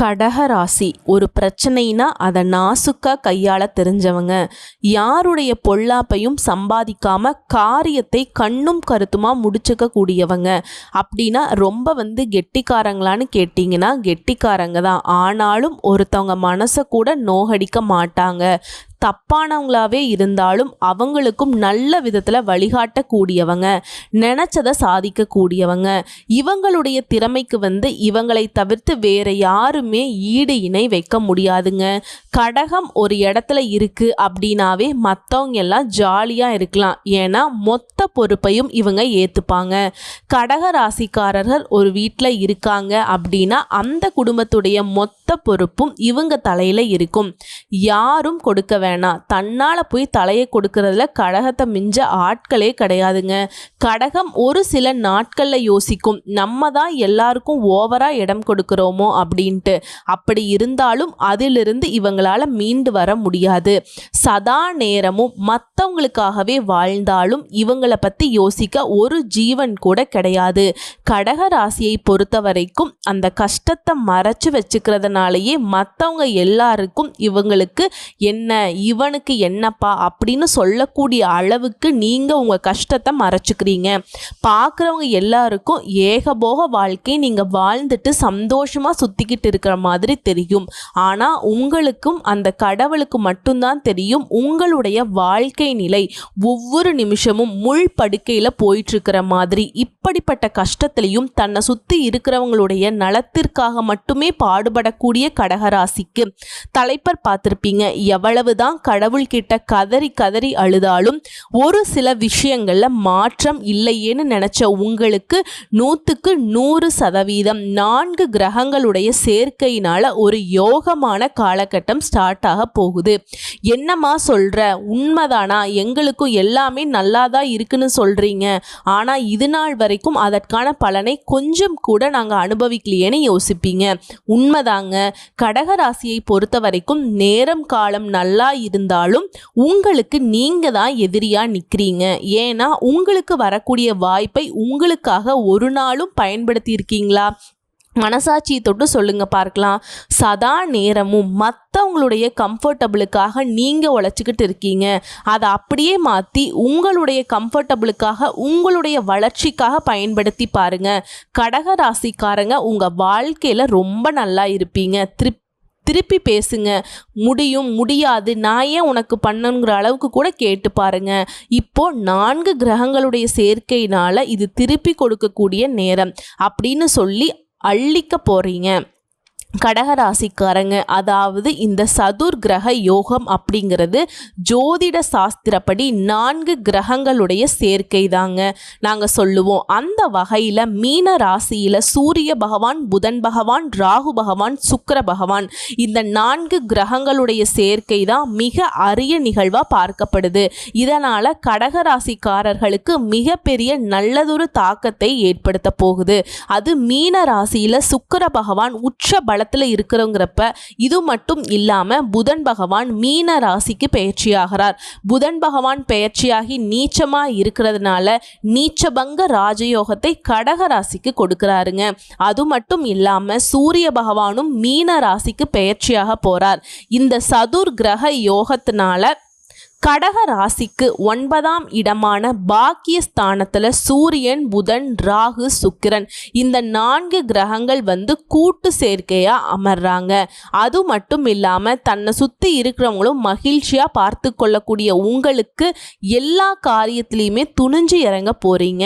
கடகராசி. ஒரு பிரச்சனைனா அதை நாசுக்காக கையாள தெரிஞ்சவங்க. யாருடைய பொல்லாப்பையும் சம்பாதிக்காம காரியத்தை கண்ணும் கருத்துமா முடிச்சுக்க கூடியவங்க. அப்படின்னா ரொம்ப வந்து கெட்டிக்காரங்களான்னு கேட்டிங்கன்னா கெட்டிக்காரங்க தான். ஆனாலும் ஒருத்தவங்க மனசை கூட நோகடிக்க மாட்டாங்க. தப்பானவங்களாவே இருந்தாலும் அவங்களுக்கும் நல்ல விதத்தில் வழிகாட்டக்கூடியவங்க நினச்சதை சாதிக்கக்கூடியவங்க. இவங்களுடைய திறமைக்கு வந்து இவங்களை தவிர்த்து வேற யாருமே ஈடு இணை வைக்க முடியாதுங்க. கடகம் ஒரு இடத்துல இருக்குது அப்படின்னாவே மற்றவங்க எல்லாம் ஜாலியாக இருக்கலாம். ஏன்னா மொத்த பொறுப்பையும் இவங்க ஏற்றுப்பாங்க கடக ராசிக்காரர்கள் ஒரு வீட்டில் இருக்காங்க அப்படின்னா அந்த குடும்பத்துடைய மொத்த பொறுப்பும் இவங்க தலையில் இருக்கும். யாரும் கொடுக்க வேணாம். தன்னால் போய் தலையை கொடுக்கறதுல கடகத்தை மிஞ்ச ஆட்களே கிடையாதுங்க. கடகம் ஒரு சில நாட்களில் யோசிக்கும். நம்ம தான் எல்லாருக்கும் ஓவராக இடம் கொடுக்குறோமோ அப்படின்ட்டு. அப்படி இருந்தாலும் அதிலிருந்து இவங்களால மீண்டு வர முடியாது. சதா நேரமும் மற்றவங்களுக்காகவே வாழ்ந்தாலும் இவங்களை பற்றி யோசிக்க ஒரு ஜீவன் கூட கிடையாது. கடக ராசியை பொறுத்த வரைக்கும் அந்த கஷ்டத்தை மறைச்சு வச்சுக்கிறதுனாலேயே மற்றவங்க எல்லாருக்கும் இவங்களுக்கு என்ன இவனுக்கு என்னப்பா அப்படின்னு சொல்லக்கூடிய அளவுக்கு நீங்கள் உங்கள் கஷ்டத்தை மறைச்சிக்கிறீங்க. பார்க்குறவங்க எல்லாருக்கும் ஏகபோக வாழ்க்கை நீங்கள் வாழ்ந்துட்டு சந்தோஷமாக சுற்றிக்கிட்டு இருக்கிற மாதிரி தெரியும். ஆனால் உங்களுக்கும் அந்த கடவுளுக்கு மட்டும்தான் தெரியும். உங்களுடைய வாழ்க்கை நிலை ஒவ்வொரு நிமிஷமும் முள் படுக்கையில் போயிட்டுருக்கிற மாதிரி. இப்படிப்பட்ட கஷ்டத்திலையும் தன்னை சுற்றி இருக்கிறவங்களுடைய நலத்திற்காக மட்டுமே பாடுபடக்கூடிய கடகராசிக்கு தலைப்பர் பார்த்துருப்பீங்க. எவ்வளவுதான் கடவுள்கிட்ட கதறி கதறி அழுதாலும் ஒரு சில விஷயங்களில் மாற்றம் இல்லையேன்னு நினச்ச உங்களுக்கு நூற்றுக்கு நூறு சதவீதம் நான்கு கிரகங்களுடைய சேர்க்கையினால் ஒரு யோகமான காலகட்டம் ஸ்டார்ட் ஆக போகுது. என்னம்மா சொல்கிற உண்மைதானா? எங்களுக்கும் எல்லாமே நல்லா தான் இருக்குன்னு சொல்கிறீங்க ஆனால் இது நாள் வரைக்கும் அதற்கான பலனை கொஞ்சம் கூட நாங்கள் அனுபவிக்கலையேன்னு யோசிப்பீங்க. உண்மைதாங்க. கடகராசியை பொறுத்த வரைக்கும் நேரம் காலம் நல்லா இருந்தாலும் உங்களுக்கு நீங்கள் தான் எதிரியாக நிற்கிறீங்க ஏன்னா உங்களுக்கு வரக்கூடிய வாய்ப்பை உங்களுக்காக ஒரு நாளும் பயன்படுத்தி இருக்கீங்களா? மனசாட்சியை தொட்டு சொல்லுங்க பார்க்கலாம். சதா நேரமும் மற்றவங்களுடைய கம்ஃபர்டபுளுக்காக நீங்கள் உழைச்சிக்கிட்டு இருக்கீங்க. அதை அப்படியே மாற்றி உங்களுடைய கம்ஃபர்டபுளுக்காக உங்களுடைய வளர்ச்சிக்காக பயன்படுத்தி பாருங்க. கடக ராசிக்காரங்க உங்கள் வாழ்க்கையில் ரொம்ப நல்லா இருப்பீங்க. திருப்தி திருப்பி பேசுங்க. முடியும் முடியாது. நான் ஏன் உனக்கு பண்ணுங்கிற அளவுக்கு கூட கேட்டு பாருங்க. இப்போ நான்கு கிரகங்களுடைய சேர்க்கையினால இது திருப்பி கொடுக்கக்கூடிய நேரம். அப்படின்னு சொல்லி அள்ளிக்க போகிறீங்க கடகராசிக்காரங்க அதாவது இந்த சதுர் கிரக யோகம் அப்படிங்கிறது ஜோதிட சாஸ்திரப்படி நான்கு கிரகங்களுடைய சேர்க்கை தாங்க நாங்கள் சொல்லுவோம் அந்த வகையில் மீன ராசியில் சூரிய பகவான் புதன் பகவான் ராகு பகவான் சுக்கர பகவான் இந்த நான்கு கிரகங்களுடைய சேர்க்கை தான் மிக அரிய நிகழ்வாக பார்க்கப்படுது. இதனால் கடகராசிக்காரர்களுக்கு மிகப்பெரிய நல்லதொரு தாக்கத்தை ஏற்படுத்த போகுது. அது மீன ராசியில் சுக்கர பகவான் உச்ச பலத்தில் இருக்கிறோங்கிறப்ப இது மட்டும் இல்லாமல் புதன் பகவான் மீன ராசிக்கு பெயர்ச்சியாகிறார். புதன் பகவான் பெயர்ச்சியாகி நீச்சமாக இருக்கிறதுனால நீச்சபங்க ராஜயோகத்தை கடக ராசிக்கு கொடுக்குறாருங்க. அது மட்டும் இல்லாமல் சூரிய பகவானும் மீன ராசிக்கு பெயர்ச்சியாக போகிறார் இந்த சதுர் கிரக யோகத்தினால கடக ராசிக்கு ஒன்பதாம் இடமான பாக்கியஸ்தானத்தில் சூரியன் புதன் ராகு சுக்கிரன் இந்த நான்கு கிரகங்கள் வந்து கூட்டு சேர்க்கையாக அமர்றாங்க. அது மட்டும் இல்லாமல் தன்னை சுற்றி இருக்கிறவங்களும் மகிழ்ச்சியாக பார்த்து கொள்ளக்கூடிய உங்களுக்கு எல்லா காரியத்திலையுமே துணிஞ்சு இறங்க போகிறீங்க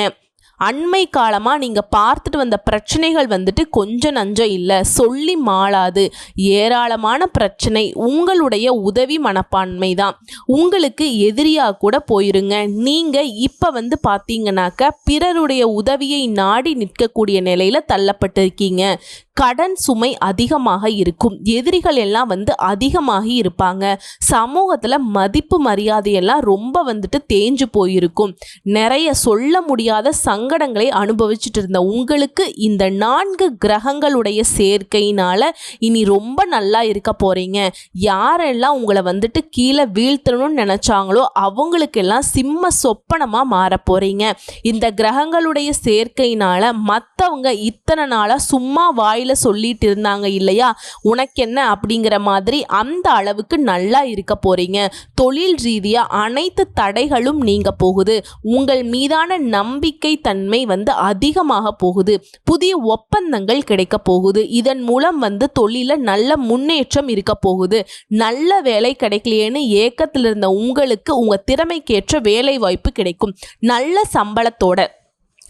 அண்மை காலமாக நீங்கள் பார்த்துட்டு வந்த பிரச்சனைகள் வந்துட்டு கொஞ்சம் நஞ்சம் இல்லை. சொல்லி மாளாது. ஏராளமான பிரச்சனை. உங்களுடைய உதவி மனப்பான்மை தான். உங்களுக்கு எதிரியாக கூட போயிருங்க. நீங்கள் இப்போ வந்து பார்த்தீங்கன்னாக்க பிறருடைய உதவியை நாடி நிற்கக்கூடிய நிலையில் தள்ளப்பட்டிருக்கீங்க. கடன் சுமை அதிகமாக இருக்கும். எதிரிகள் எல்லாம் வந்து அதிகமாகி இருப்பாங்க. சமூகத்தில் மதிப்பு மரியாதையெல்லாம் ரொம்ப வந்துட்டு தேஞ்சு போயிருக்கும். நிறைய சொல்ல முடியாத சங்கடங்களை அனுபவிச்சுட்டு இருந்த உங்களுக்கு இந்த நான்கு கிரகங்களுடைய சேர்க்கையினால இனி ரொம்ப நல்லா இருக்க போறீங்க. யாரெல்லாம் உங்களை வந்துட்டு கீழே வீழ்த்தணும்னு நினைச்சாங்களோ அவங்களுக்கெல்லாம் சிம்ம சொப்பனமாக மாற போறீங்க. இந்த கிரகங்களுடைய சேர்க்கையினால மற்றவங்க இத்தனை நாளாக சும்மா வாய் வாயில் சொல்லிட்டு இருந்தாங்க இல்லையா? உனக்கென்ன அப்படிங்கிற மாதிரி அந்த அளவுக்கு நல்லா இருக்க போறீங்க. தொழில் ரீதியா அனைத்து தடைகளும் நீங்க போகுது. உங்கள் மீதான நம்பிக்கை தன்மை வந்து அதிகமாக போகுது. புதிய ஒப்பந்தங்கள் கிடைக்க போகுது. இதன் மூலம் வந்து தொழில நல்ல முன்னேற்றம் இருக்க போகுது. நல்ல வேலை கிடைக்கலையேன்னு ஏக்கத்தில் இருந்த உங்களுக்கு உங்கள் திறமைக்கேற்ற வேலை வாய்ப்பு கிடைக்கும். நல்ல சம்பளத்தோட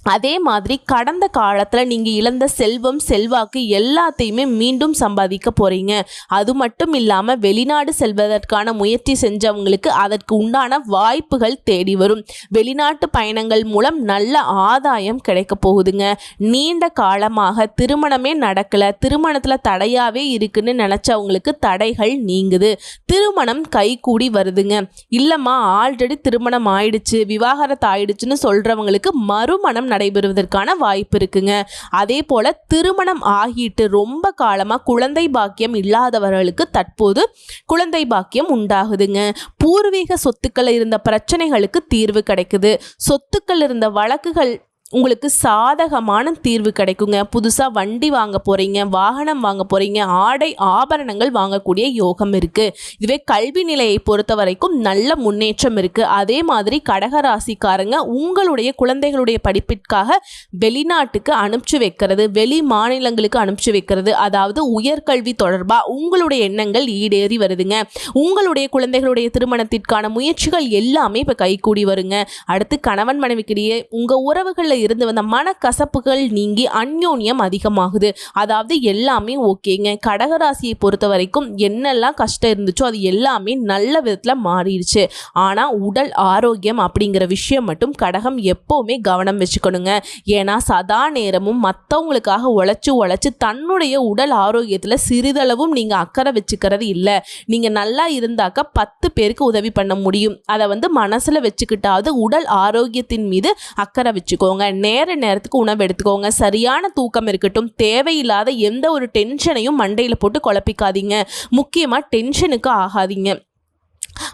அதே மாதிரி கடந்த காலத்தில் நீங்கள் இழந்த செல்வம் செல்வாக்கு எல்லாத்தையுமே மீண்டும் சம்பாதிக்க போகிறீங்க அது மட்டும் இல்லாமல் வெளிநாடு செல்வதற்கான முயற்சி செஞ்சவங்களுக்கு அதற்கு உண்டான வாய்ப்புகள் தேடி வரும். வெளிநாட்டு பயணங்கள் மூலம் நல்ல ஆதாயம் கிடைக்க போகுதுங்க. நீண்ட காலமாக திருமணமே நடக்கலை. திருமணத்தில் தடையாகவே இருக்குன்னு நினச்சவங்களுக்கு தடைகள் நீங்குது. திருமணம் கைகூடி வருதுங்க. இல்லைம்மா ஆல்ரெடி திருமணம் ஆயிடுச்சு விவாகரத்து ஆயிடுச்சுன்னு சொல்கிறவங்களுக்கு மறுமணம் நடைபெறுவதற்கான வாய்ப்பு இருக்குங்க. அதே போல் திருமணம் ஆகிட்டு ரொம்ப காலமாக குழந்தை பாக்கியம் இல்லாதவர்களுக்கு தற்போது குழந்தை பாக்கியம் உண்டாகுதுங்க. பூர்வீக சொத்துக்கள் இருந்த பிரச்சனைகளுக்கு தீர்வு கிடைக்குது. சொத்துக்கள் இருந்த வழக்குகள் உங்களுக்கு சாதகமான தீர்வு கிடைக்குங்க. புதுசாக வண்டி வாங்க போகிறீங்க வாகனம் வாங்க போகிறீங்க ஆடை ஆபரணங்கள் வாங்கக்கூடிய யோகம் இருக்குது இதுவே கல்வி நிலையை பொறுத்த வரைக்கும் நல்ல முன்னேற்றம் இருக்குது அதே மாதிரி கடகராசிக்காரங்க உங்களுடைய குழந்தைகளுடைய படிப்பிற்காக வெளிநாட்டுக்கு அனுப்பிச்சு வைக்கிறது வெளி மாநிலங்களுக்கு அனுப்பிச்சு வைக்கிறது. அதாவது உயர்கல்வி தொடர்பாக உங்களுடைய எண்ணங்கள் ஈடேறி வருதுங்க. உங்களுடைய குழந்தைகளுடைய திருமணத்திற்கான முயற்சிகள் எல்லாமே இப்போ கைகூடி வருங்க. அடுத்து கணவன் மனைவிக்கிடையே உங்கள் உறவுகளில் இருந்து வந்த மனக்கசப்புகள் நீங்கி அந்யோன்யம் அதிகமாகுது. அதாவது எல்லாமே ஓகேங்க. கடகராசியை பொறுத்த வரைக்கும் என்னெல்லாம் கஷ்டம் இருந்துச்சோ அது எல்லாமே நல்ல விதத்தில் மாறிடுச்சு. ஆனால் உடல் ஆரோக்கியம் அப்படிங்கிற விஷயம் மட்டும் கடகம் எப்போவுமே கவனம் வச்சுக்கணுங்க. ஏன்னா சதா நேரமும் மற்றவங்களுக்காக உழைச்சி உழைச்சி தன்னுடைய உடல் ஆரோக்கியத்தில் சிறிதளவும் நீங்கள் அக்கறை வச்சுக்கிறது இல்லை. நீங்கள் நல்லா இருந்தாக்க பத்து பேருக்கு உதவி பண்ண முடியும். அதை வந்து மனசில் வச்சுக்கிட்டாவது உடல் ஆரோக்கியத்தின் மீது அக்கறை வச்சுக்கோங்க. நேர நேரத்துக்கு உணவு எடுத்துக்கோங்க. சரியான தூக்கம் இருக்கட்டும் தேவையில்லாத எந்த ஒரு டென்ஷனையும் மண்டையில் போட்டு குழப்பிக்காதீங்க. முக்கியமாக டென்ஷனுக்கு ஆகாதீங்க.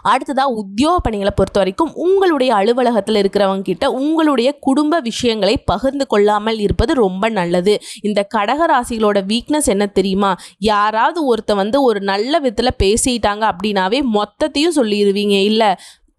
அடுத்ததாக உத்தியோக பணிகளை பொறுத்த வரைக்கும் உங்களுடைய அலுவலகத்தில் இருக்கிறவங்க கிட்ட உங்களுடைய குடும்ப விஷயங்களை பகிர்ந்து கொள்ளாமல் இருப்பது ரொம்ப நல்லது. இந்த கடகராசிகளோட வீக்னஸ் என்ன தெரியுமா? யாராவது ஒருத்த வந்து ஒரு நல்ல விதத்தில் பேசிட்டாங்க அப்படின்னாவே மொத்தத்தையும் சொல்லிடுவீங்க இல்லை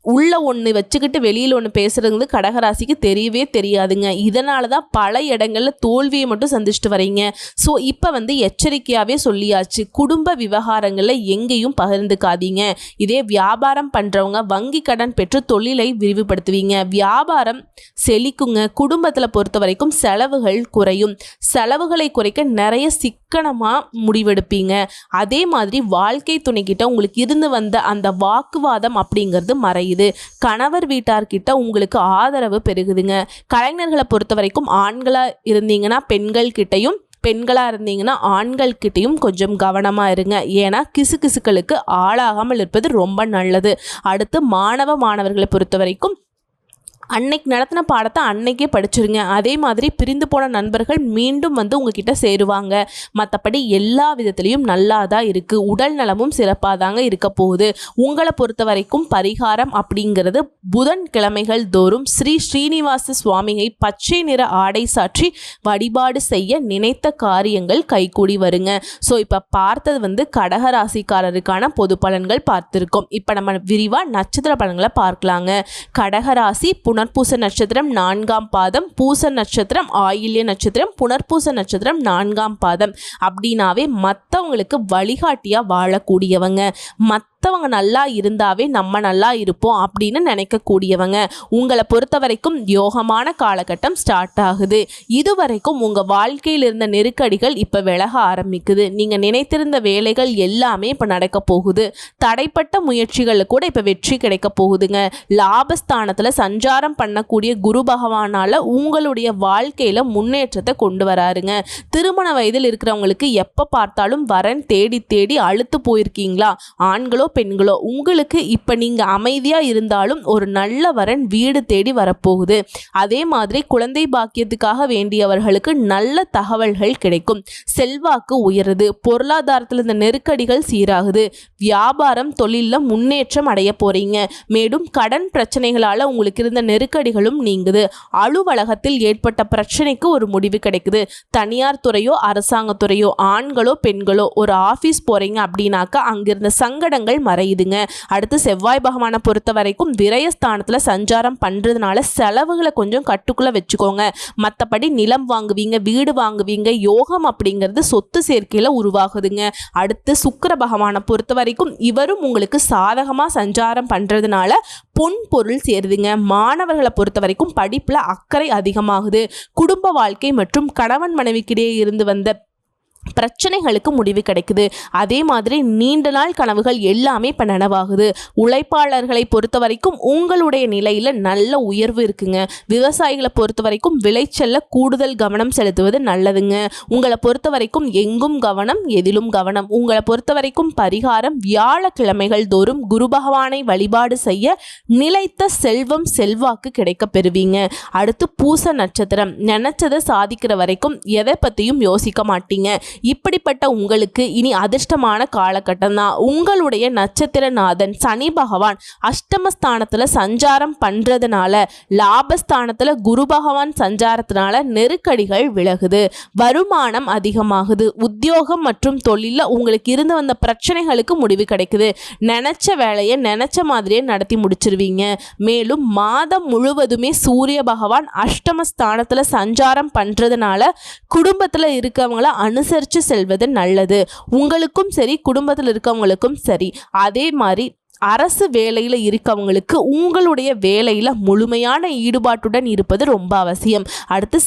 உள்ள ஒன்று வச்சுக்கிட்டு வெளியில் ஒன்று பேசுகிறது வந்து கடகராசிக்கு தெரியவே தெரியாதுங்க. இதனால தான் பல இடங்களில் தோல்வியை மட்டும் சந்திச்சுட்டு வரீங்க ஸோ இப்போ வந்து எச்சரிக்கையாகவே சொல்லியாச்சு. குடும்ப விவகாரங்களில் எங்கேயும் பகிர்ந்துக்காதீங்க. இதே வியாபாரம் பண்ணுறவங்க வங்கி கடன் பெற்று தொழிலை விரிவுபடுத்துவீங்க. வியாபாரம் செழிக்குங்க. குடும்பத்தில் பொறுத்த வரைக்கும் செலவுகள் குறையும். செலவுகளை குறைக்க நிறைய சிக்கனமாக முடிவெடுப்பீங்க. அதே மாதிரி வாழ்க்கை துணைக்கிட்ட உங்களுக்கு இருந்து வந்த அந்த வாக்குவாதம் அப்படிங்கிறது மறையும். குறையுது கணவர் வீட்டார்கிட்ட உங்களுக்கு ஆதரவு பெருகுதுங்க. கலைஞர்களை பொறுத்த வரைக்கும் ஆண்களாக இருந்தீங்கன்னா பெண்கள் கிட்டையும் பெண்களாக இருந்தீங்கன்னா ஆண்கள் கிட்டேயும் கொஞ்சம் கவனமாக இருங்க. ஏன்னா கிசு கிசுக்களுக்கு ஆளாகாமல் இருப்பது ரொம்ப நல்லது. அடுத்து மாணவ மாணவர்களை பொறுத்த வரைக்கும் அன்னைக்கு நடத்தின பாடத்தை அன்னைக்கே படிச்சிருங்க. அதே மாதிரி பிரிந்து போன நண்பர்கள் மீண்டும் வந்து உங்ககிட்ட சேருவாங்க. மற்றபடி எல்லா விதத்துலேயும் நல்லா தான் இருக்குது உடல் நலமும் சிறப்பாக தாங்க இருக்க போகுது. உங்களை பொறுத்த வரைக்கும் பரிகாரம் அப்படிங்கிறது புதன் கிழமைகள் தோறும் ஸ்ரீ ஸ்ரீனிவாச சுவாமியை பச்சை நிற ஆடை சாற்றி வழிபாடு செய்ய நினைத்த காரியங்கள் கைகூடி வருங்க. ஸோ இப்போ பார்த்தது வந்து கடகராசிக்காரருக்கான பொது பலன்கள் பார்த்துருக்கோம். இப்போ நம்ம விரிவாக நட்சத்திர பலன்களை பார்க்கலாங்க. கடகராசி புன புனர்பூச நட்சத்திரம் நான்காம் பாதம் பூச நட்சத்திரம் ஆயில்ய நட்சத்திரம் புனர்பூச நட்சத்திரம் நான்காம் பாதம். அப்படின்னாவே மற்றவங்களுக்கு வழிகாட்டியாக வாழக்கூடியவங்க. மத் மற்றவங்க நல்லா இருந்தாவே நம்ம நல்லா இருப்போம் அப்படின்னு நினைக்கக்கூடியவங்க. உங்களை பொறுத்த வரைக்கும் யோகமான காலகட்டம் ஸ்டார்ட் ஆகுது. இதுவரைக்கும் உங்கள் வாழ்க்கையில் இருந்த நெருக்கடிகள் இப்போ விலக ஆரம்பிக்குது. நீங்கள் நினைத்திருந்த வேலைகள் எல்லாமே இப்போ நடக்க போகுது. தடைப்பட்ட முயற்சிகளில் கூட இப்போ வெற்றி கிடைக்க போகுதுங்க. லாபஸ்தானத்தில் சஞ்சாரம் பண்ணக்கூடிய குரு பகவானால் உங்களுடைய வாழ்க்கையில் முன்னேற்றத்தை கொண்டு வராருங்க. திருமண வயதில் இருக்கிறவங்களுக்கு எப்போ பார்த்தாலும் வரன் தேடி தேடி அழுத்து போயிருக்கீங்களா? ஆண்களோ பெண்களோ உங்களுக்கு இப்போ நீங்கள் அமைதியாக இருந்தாலும் ஒரு நல்ல வரன் வீடு தேடி வரப்போகுது. அதே மாதிரி குழந்தை பாக்கியத்துக்காக வேண்டியவர்களுக்கு நல்ல தகவல்கள் கிடைக்கும். செல்வாக்கு உயருது பொருளாதாரத்தில் இந்த நெருக்கடிகள் சீராகுது. வியாபாரம் தொழிலில் முன்னேற்றம் அடைய போறீங்க. மேலும் கடன் பிரச்சனைகளால் உங்களுக்கு இருந்த நெருக்கடிகளும் நீங்குது. அலுவலகத்தில் ஏற்பட்ட பிரச்சனைக்கு ஒரு முடிவு கிடைக்குது. தனியார் துறையோ அரசாங்கத்துறையோ ஆண்களோ பெண்களோ ஒரு ஆஃபீஸ் போறீங்க அப்படின்னாக்கா அங்கிருந்த சங்கடங்கள் மறையுதுங்க. அடுத்து செவ்வாய் பகவானை பொறுத்த வரைக்கும் விரயஸ்தானத்தில் சஞ்சாரம் பண்ணுறதுனால செலவுகளை கொஞ்சம் கட்டுக்குள்ளே வச்சுக்கோங்க. மற்றபடி நிலம் வாங்குவீங்க வீடு வாங்குவீங்க யோகம் அப்படிங்கிறது சொத்து சேர்க்கையில் உருவாகுதுங்க. அடுத்து சுக்கர பகவானை பொறுத்த வரைக்கும் இவரும் உங்களுக்கு சாதகமாக சஞ்சாரம் பண்ணுறதுனால பொன் பொருள் சேருதுங்க. மாணவர்களை பொறுத்த வரைக்கும் படிப்பில் அக்கறை அதிகமாகுது. குடும்ப வாழ்க்கை மற்றும் கணவன் மனைவிக்கிடையே இருந்து வந்த பிரச்சனைகளுக்கு முடிவு கிடைக்குது. அதே மாதிரி நீண்ட நாள் கனவுகள் எல்லாமே இப்போ நனவாகுது. உழைப்பாளர்களை பொறுத்த வரைக்கும் உங்களுடைய நிலையில் நல்ல உயர்வு இருக்குங்க. விவசாயிகளை பொறுத்த வரைக்கும் விளைச்சலில் கூடுதல் கவனம் செலுத்துவது நல்லதுங்க. உங்களை பொறுத்த வரைக்கும் எங்கும் கவனம் எதிலும் கவனம். உங்களை பொறுத்த வரைக்கும் பரிகாரம் வியாழக்கிழமைகள் தோறும் குரு பகவானை வழிபாடு செய்ய நிலைத்த செல்வம் செல்வாக்கு கிடைக்க பெறுவீங்க. அடுத்து பூச நட்சத்திரம். நினைச்சதை சாதிக்கிற வரைக்கும் எதை பற்றியும் யோசிக்க மாட்டீங்க. இப்படிப்பட்ட உங்களுக்கு இனி அதிர்ஷ்டமான காலகட்டம் தான். உங்களுடைய நட்சத்திரநாதன் சனி பகவான் அஷ்டமஸ்தானத்தில் சஞ்சாரம் பண்ணுறதுனால லாபஸ்தானத்தில் குரு பகவான் சஞ்சாரத்தினால நெருக்கடிகள் விலகுது. வருமானம் அதிகமாகுது. உத்தியோகம் மற்றும் தொழிலில் உங்களுக்கு இருந்து வந்த பிரச்சனைகளுக்கு முடிவு கிடைக்குது. நினச்ச வேலையை நினச்ச மாதிரியே நடத்தி முடிச்சிருவீங்க. மேலும் மாதம் முழுவதுமே சூரிய பகவான் அஷ்டமஸ்தானத்தில் சஞ்சாரம் பண்ணுறதுனால குடும்பத்தில் இருக்கவங்கள அனுசரித்து செல்வது நல்லது. உங்களுக்கும் சரி குடும்பத்தில் இருக்கவங்களுக்கும் சரி. அதே மாதிரி அரசு வேலையில் இருக்கவங்களுக்கு உங்களுடைய வேலையில் முழுமையான ஈடுபாட்டுடன் இருப்பது ரொம்ப அவசியம். அடுத்து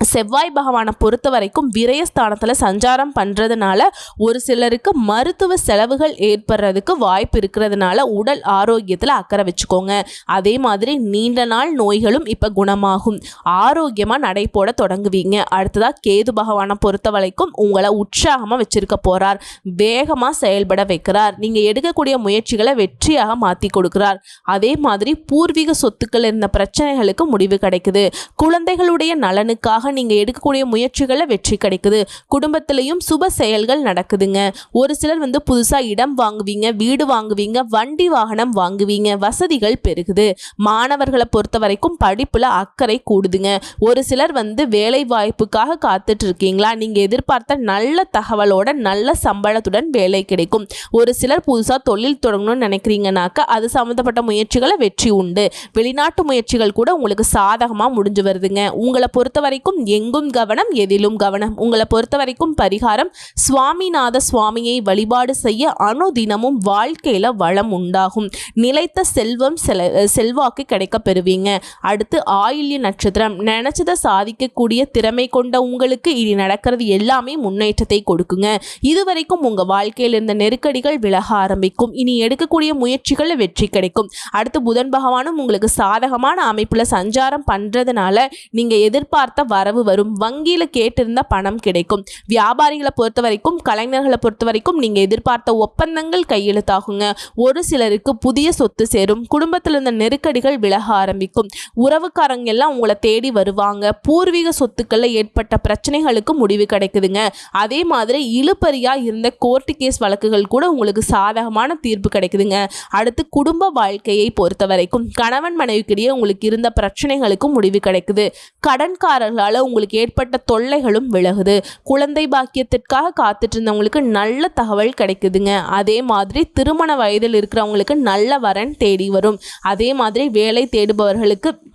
செவ்வாய் பகவானை பொறுத்த வரைக்கும் விரயஸ்தானத்தில் சஞ்சாரம் பண்ணுறதுனால ஒரு சிலருக்கு மருத்துவ செலவுகள் ஏற்படுறதுக்கு வாய்ப்பு இருக்கிறதுனால உடல் ஆரோக்கியத்தில் அக்கறை வச்சுக்கோங்க. அதே மாதிரி நீண்ட நாள் நோய்களும் இப்போ குணமாகும். ஆரோக்கியமாக நடைபோட தொடங்குவீங்க. அடுத்ததாக கேது பகவானை பொறுத்த வரைக்கும் உங்களை உற்சாகமாக வச்சிருக்க போகிறார் வேகமாக செயல்பட வைக்கிறார். நீங்கள் எடுக்கக்கூடிய முயற்சிகளை வெற்றியாக மாற்றி கொடுக்கிறார். அதே மாதிரி பூர்வீக சொத்துக்கள் இருந்த பிரச்சனைகளுக்கு முடிவு கிடைக்குது. குழந்தைகளுடைய நலனுக்காக நீங்கள் எடுக்கக்கூடிய முயற்சிகளில் வெற்றி கிடைக்குது. குடும்பத்திலையும் சுப செயல்கள் நடக்குதுங்க. ஒரு சிலர் வந்து புதுசாக இடம் வாங்குவீங்க வீடு வாங்குவீங்க வண்டி வாகனம் வாங்குவீங்க வசதிகள் பெருகுது. மாணவர்களை பொறுத்த வரைக்கும் படிப்பில் அக்கறை கூடுதுங்க. ஒரு சிலர் வந்து வேலை வாய்ப்புக்காக காத்துட்டு இருக்கீங்களா? நீங்கள் எதிர்பார்த்த நல்ல தகவலோட நல்ல சம்பளத்துடன் வேலை கிடைக்கும். ஒரு சிலர் புதுசாக தொழில் தொடங்கணும்னு நினைக்கிறீங்கனாக்கா அது சம்மந்தப்பட்ட முயற்சிகளை வெற்றி உண்டு. வெளிநாட்டு முயற்சிகள் கூட உங்களுக்கு சாதகமாக முடிஞ்சு வருதுங்க. உங்களை பொறுத்த வரைக்கும் எங்கும் கவனம் எதிலும் கவனம். உங்களை பொறுத்த வரைக்கும் பரிகாரம் சுவாமிநாத சுவாமியை வழிபாடு செய்ய அனுதினமும் வாழ்க்கையில் வளம் உண்டாகும். நிலைத்த செல்வம் செல செல்வாக்கு கிடைக்க பெறுவீங்க. அடுத்து ஆயில்ய நட்சத்திரம். நினைச்சதை சாதிக்கக்கூடிய திறமை கொண்ட உங்களுக்கு இனி நடக்கிறது எல்லாமே முன்னேற்றத்தை கொடுக்குங்க. இதுவரைக்கும் உங்கள் வாழ்க்கையில் இருந்த நெருக்கடிகள் விலக ஆரம்பிக்கும். இனி எடுக்கக்கூடிய முயற்சிகளில் வெற்றி கிடைக்கும். அடுத்து புதன் பகவானும் உங்களுக்கு சாதகமான அமைப்பில் சஞ்சாரம் பண்ணுறதுனால நீங்கள் எதிர்பார்த்த வரவு வரும். வங்கியில் கேட்டிருந்த பணம் கிடைக்கும். வியாபாரிகளை பொறுத்த வரைக்கும் கலைஞர்களை பொறுத்த வரைக்கும் நீங்கள் எதிர்பார்த்த ஒப்பந்தங்கள் கையெழுத்தாகுங்க. ஒரு சிலருக்கு புதிய சொத்து சேரும். குடும்பத்தில் இருந்த நெருக்கடிகள் விலக ஆரம்பிக்கும். உறவுக்காரங்க எல்லாம் உங்களை தேடி வருவாங்க. பூர்வீக சொத்துக்களில் ஏற்பட்ட பிரச்சனைகளுக்கு முடிவு கிடைக்குதுங்க. அதே மாதிரி இழுப்பறியாக இருந்த கோர்ட்டு கேஸ் வழக்குகள் கூட உங்களுக்கு சாதகமான தீர்ப்பு கிடைக்குதுங்க. அடுத்து குடும்ப வாழ்க்கையை பொறுத்த வரைக்கும் கணவன் மனைவிக்கிடையே உங்களுக்கு இருந்த பிரச்சனைகளுக்கும் முடிவு கிடைக்குது. கடன்காரர்களால் உங்களுக்கு ஏற்பட்ட தொல்லைகளும் விலகுது. குழந்தை பாக்கியத்திற்காக காத்துட்டு இருந்தவங்களுக்கு நல்ல தகவல் கிடைக்குதுங்க. அதே மாதிரி திருமண வயதில் இருக்கிறவங்களுக்கு நல்ல வரன் தேடி வரும். அதே மாதிரி வேலை தேடுபவர்களுக்கு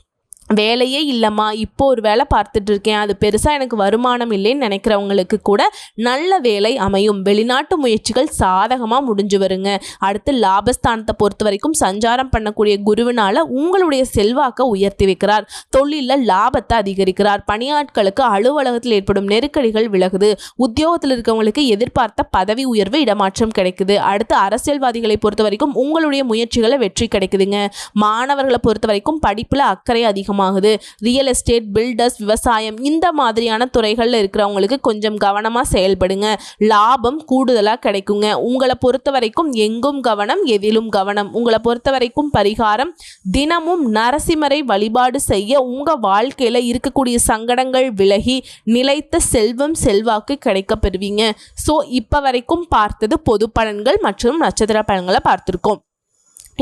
வேலையே இல்லைம்மா. இப்போ ஒரு வேலை பார்த்துட்டு இருக்கேன் அது பெருசாக எனக்கு வருமானம் இல்லைன்னு நினைக்கிறவங்களுக்கு கூட நல்ல வேலை அமையும். வெளிநாட்டு முயற்சிகள் சாதகமாக முடிஞ்சு வருங்க. அடுத்து லாபஸ்தானத்தை பொறுத்த வரைக்கும் சஞ்சாரம் பண்ணக்கூடிய குருவினால உங்களுடைய செல்வாக்கை உயர்த்தி வைக்கிறார். தொழிலில் லாபத்தை அதிகரிக்கிறார். பணியாட்களுக்கு அலுவலகத்தில் ஏற்படும் நெருக்கடிகள் விலகுது. உத்தியோகத்தில் இருக்கவங்களுக்கு எதிர்பார்த்த பதவி உயர்வு இடமாற்றம் கிடைக்குது. அடுத்து அரசியல்வாதிகளை பொறுத்த வரைக்கும் உங்களுடைய முயற்சிகளை வெற்றி கிடைக்குதுங்க. மாணவர்களை பொறுத்த வரைக்கும் படிப்பில் அக்கறை அதிகமாக அதிகமாகுது ரியல் எஸ்டேட் பில்டர்ஸ் விவசாயம் இந்த மாதிரியான துறைகளில் இருக்கிறவங்களுக்கு கொஞ்சம் கவனமாக செயல்படுங்க. லாபம் கூடுதலாக கிடைக்குங்க. உங்களை பொறுத்த வரைக்கும் எங்கும் கவனம் எதிலும் கவனம். உங்களை பொறுத்த வரைக்கும் பரிகாரம் தினமும் நரசிம்மரை வழிபாடு செய்ய உங்கள் வாழ்க்கையில் இருக்கக்கூடிய சங்கடங்கள் விலகி நிலைத்த செல்வம் செல்வாக்கு கிடைக்க பெறுவீங்க ஸோ இப்போ வரைக்கும் பார்த்தது பொது பலன்கள் மற்றும் நட்சத்திர பலன்களை பார்த்துருக்கோம்.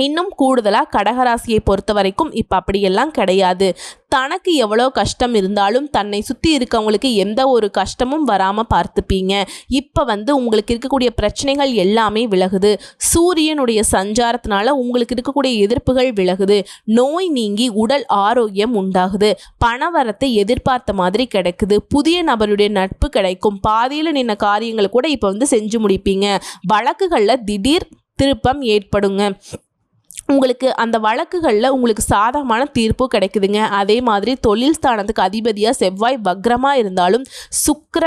இன்னும் கூடுதலாக கடகராசியை பொறுத்த வரைக்கும் இப்போ அப்படியெல்லாம் கிடையாது. தனக்கு எவ்வளோ கஷ்டம் இருந்தாலும் தன்னை சுற்றி இருக்கவங்களுக்கு எந்த ஒரு கஷ்டமும் வராமல் பார்த்துப்பீங்க. இப்போ வந்து உங்களுக்கு இருக்கக்கூடிய பிரச்சனைகள் எல்லாமே விலகுது. சூரியனுடைய சஞ்சாரத்தினால உங்களுக்கு இருக்கக்கூடிய எதிர்ப்புகள் விலகுது. நோய் நீங்கி உடல் ஆரோக்கியம் உண்டாகுது. பணவரத்தை எதிர்பார்த்த மாதிரி கிடைக்குது. புதிய நபருடைய நட்பு கிடைக்கும். பாதியில் நின்ன காரியங்களை கூட இப்போ வந்து செஞ்சு முடிப்பீங்க. வழக்குகளில் திடீர் திருப்பம் ஏற்படுங்க. உங்களுக்கு அந்த வழக்குகளில் உங்களுக்கு சாதகமான தீர்ப்பு கிடைக்குதுங்க. அதே மாதிரி தொழில் ஸ்தானத்துக்கு அதிபதியாக செவ்வாய் வக்ரமாக இருந்தாலும் சுக்கிர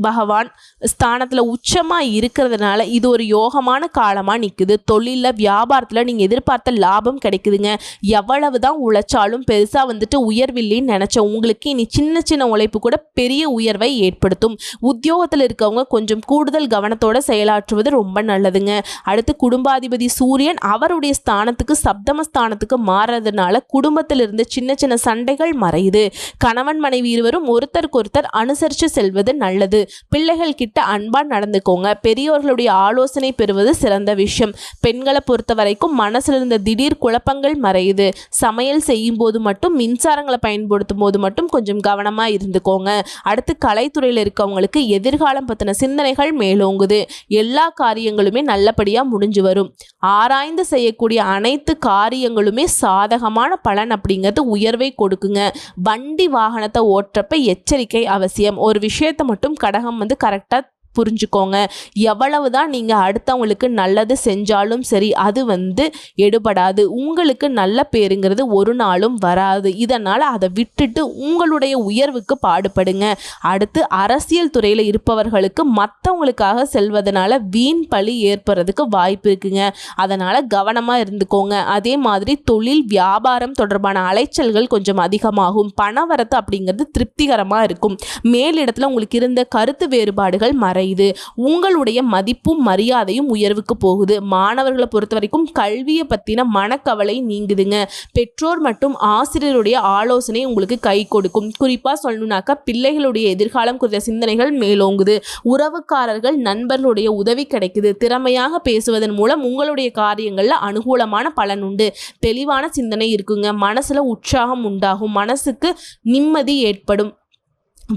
பகவான் ஸ்தானத்தில் உச்சமாக இருக்கிறதுனால இது ஒரு யோகமான காலமாக நிற்குது தொழிலில் வியாபாரத்தில் நீங்கள் எதிர்பார்த்த லாபம் கிடைக்குதுங்க. எவ்வளவு தான் உழைச்சாலும் பெருசாக வந்துட்டு உயர்வில்லைன்னு நினச்சேன் உங்களுக்கு இனி சின்ன சின்ன உழைப்பு கூட பெரிய உயர்வை ஏற்படுத்தும். உத்தியோகத்தில் இருக்கவங்க கொஞ்சம் கூடுதல் கவனத்தோடு செயலாற்றுவது ரொம்ப நல்லதுங்க. அடுத்து குடும்பாதிபதி சூரியன் அவருடைய ஸ்தானத்துக்கு சப்தம ஸ்தானத்துக்கு மாறுறதுனால குடும்பத்தில் இருந்து சின்ன சின்ன சண்டைகள் மறையுது. கணவன் மனைவி இருவரும் ஒருத்தருக்கு ஒருத்தர் அனுசரித்து செல்வது நல்லது. பிள்ளைகள் கிட்ட அன்பா நடந்துக்கோங்க. பெரியோர்களுடைய ஆலோசனை பெறுவது சிறந்த விஷயம். பெண்களை பொறுத்த வரைக்கும் மனசுல இருந்த திடீர் குழப்பங்கள் மறையுது. சமையல் செய்யும் போது மட்டும் மின்சாரங்களை பயன்படுத்தும் போது மட்டும் கொஞ்சம் கவனமா இருந்துக்கோங்க. அடுத்து கலைத்துறையில் இருக்கவங்களுக்கு எதிர்காலம் பற்றின சிந்தனைகள் மேலோங்குது. எல்லா காரியங்களுமே நல்லபடியா முடிஞ்சு வரும். ஆராய்ந்து செய்யக்கூடிய அனைத்து காரியங்களுமே சாதகமான பலன் அப்படிங்கிறது உயர்வை கொடுக்குங்க. வண்டி வாகனத்தை ஓட்டுறப்ப எச்சரிக்கை அவசியம். ஒரு விஷயத்தை மட்டும் கடகம் வந்து கரெக்டாக புரிஞ்சுக்கோங்க. எவ்வளவு தான் நீங்கள் அடுத்தவங்களுக்கு நல்லது செஞ்சாலும் சரி அது வந்து எடுபடாது. உங்களுக்கு நல்ல பேருங்கிறது ஒரு நாளும் வராது. இதனால் அதை விட்டுட்டு உங்களுடைய உயர்வுக்கு பாடுபடுங்க. அடுத்து அரசியல் துறையில் இருப்பவர்களுக்கு மற்றவங்களுக்காக செல்வதனால வீண் பழி ஏற்படுறதுக்கு வாய்ப்பு இருக்குங்க. அதனால் கவனமாக இருந்துக்கோங்க. அதே மாதிரி தொழில் வியாபாரம் தொடர்பான அலைச்சல்கள் கொஞ்சம் அதிகமாகும். பணவரத்து அப்படிங்கிறது திருப்திகரமாக இருக்கும். மேலிடத்தில் உங்களுக்கு இருந்த கருத்து வேறுபாடுகள் மறை மறையுது உங்களுடைய மதிப்பும் மரியாதையும் உயர்வுக்கு போகுது. மாணவர்களை பொறுத்த வரைக்கும் கல்வியை பற்றின மனக்கவலை நீங்குதுங்க. பெற்றோர் மற்றும் ஆசிரியருடைய ஆலோசனை உங்களுக்கு கை கொடுக்கும். குறிப்பாக சொல்லணுனாக்கா பிள்ளைகளுடைய எதிர்காலம் குறித்த சிந்தனைகள் மேலோங்குது. உறவுக்காரர்கள் நண்பர்களுடைய உதவி கிடைக்குது. திறமையாக பேசுவதன் மூலம் உங்களுடைய காரியங்களில் அனுகூலமான பலன் உண்டு. தெளிவான சிந்தனை இருக்குங்க. மனசில் உற்சாகம் உண்டாகும். மனசுக்கு நிம்மதி ஏற்படும்.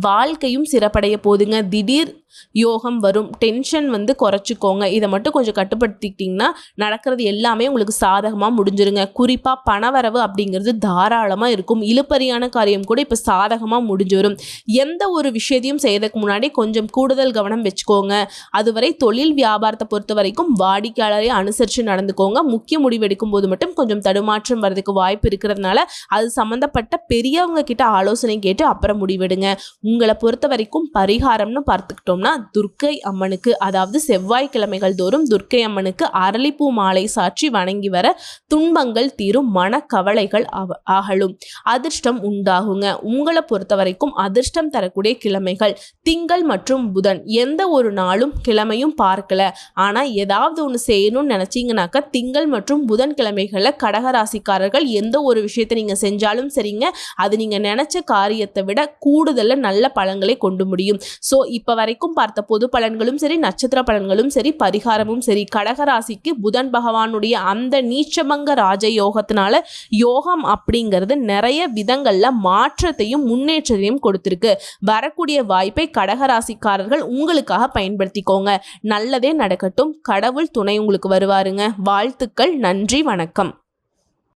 வாழ்க்கையும் சிறப்படைய போதுங்க திடீர் யோகம் வரும். டென்ஷன் வந்து குறைச்சிக்கோங்க. இதை மட்டும் கொஞ்சம் கட்டுப்படுத்திக்கிட்டிங்கன்னா நடக்கிறது எல்லாமே உங்களுக்கு சாதகமாக முடிஞ்சிருங்க. குறிப்பாக பணவரவு அப்படிங்கிறது தாராளமாக இருக்கும். இழுப்பறியான காரியம் கூட இப்போ சாதகமாக முடிஞ்சு வரும். எந்த ஒரு விஷயத்தையும் செய்யறதுக்கு முன்னாடி கொஞ்சம் கூடுதல் கவனம் வச்சுக்கோங்க. அதுவரை தொழில் வியாபாரத்தை பொறுத்த வரைக்கும் வாடிக்கையாளரை அனுசரித்து நடந்துக்கோங்க. முக்கிய முடிவெடுக்கும் போது மட்டும் கொஞ்சம் தடுமாற்றம் வர்றதுக்கு வாய்ப்பு இருக்கிறதுனால அது சம்மந்தப்பட்ட பெரியவங்க கிட்ட ஆலோசனை கேட்டு அப்புறம் முடிவெடுங்க. உங்களை பொறுத்த வரைக்கும் பரிகாரம்னு பார்த்துக்கிட்டோம் பார்த்தோம்னா துர்க்கை அம்மனுக்கு அதாவது செவ்வாய்க்கிழமைகள் தோறும் துர்க்கை அம்மனுக்கு அரளிப்பூ மாலை சாற்றி வணங்கி வர துன்பங்கள் தீரும் மனக்கவலைகள் அவ அகலும். அதிர்ஷ்டம் உண்டாகுங்க. உங்களை பொறுத்த வரைக்கும் அதிர்ஷ்டம் தரக்கூடிய கிழமைகள். திங்கள் மற்றும் புதன். எந்த ஒரு நாளும் கிழமையும் பார்க்கல. ஆனால் ஏதாவது ஒன்று செய்யணும்னு நினச்சிங்கனாக்கா திங்கள் மற்றும் புதன் கிழமைகளில் கடகராசிக்காரர்கள் எந்த ஒரு விஷயத்தை நீங்கள் செஞ்சாலும் சரிங்க. அது நீங்கள் நினச்ச காரியத்தை விட கூடுதலில் நல்ல பழங்களை கொண்டு முடியும். ஸோ இப்போ வரைக்கும் பார்த்த பொது பலன்களும் சரி நட்சத்திர பலன்களும் சரி பரிகாரமும் சரி கடகராசிக்கு புதன் பகவானுடைய அந்த நீச்சமங்க ராஜயோகத்தினால யோகம் அப்படிங்கிறது நிறைய விதங்களில் மாற்றத்தையும் முன்னேற்றத்தையும் கொடுத்துருக்கு. வரக்கூடிய வாய்ப்பை கடகராசிக்காரர்கள் உங்களுக்காக பயன்படுத்திக்கோங்க. நல்லதே நடக்கட்டும். கடவுள் துணை உங்களுக்கு வருவாருங்க. வாழ்த்துக்கள். நன்றி. வணக்கம்.